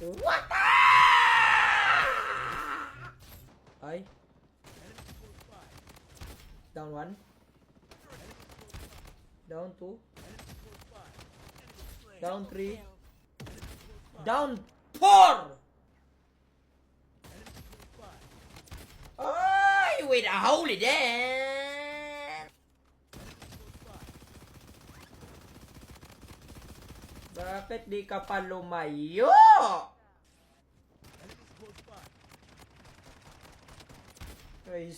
What? Ay. Down one. Down two. Down three. Down four! With a holy damn! Bakit di ka pa lumayo? Ay!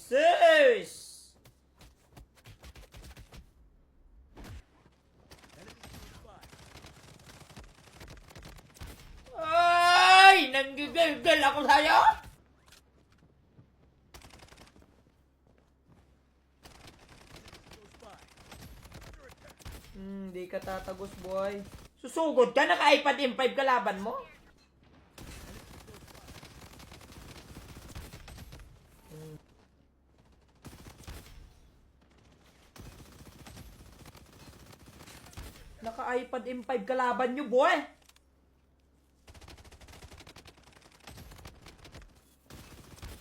Ay! Nanggigil ako sa'yo? Hmm, di ka tatagos, boy. Susugod ka, naka-iPad M5 kalaban mo? Naka-iPad M5 kalaban nyo, boy!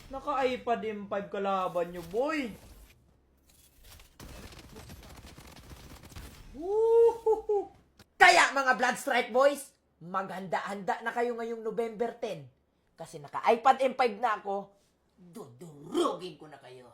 Naka-iPad M5 kalaban nyo, boy! Mga Blood Strike Boys, maghanda-handa na kayo ngayong November 10. Kasi naka-iPad M5 na ako, dudurugin ko na kayo.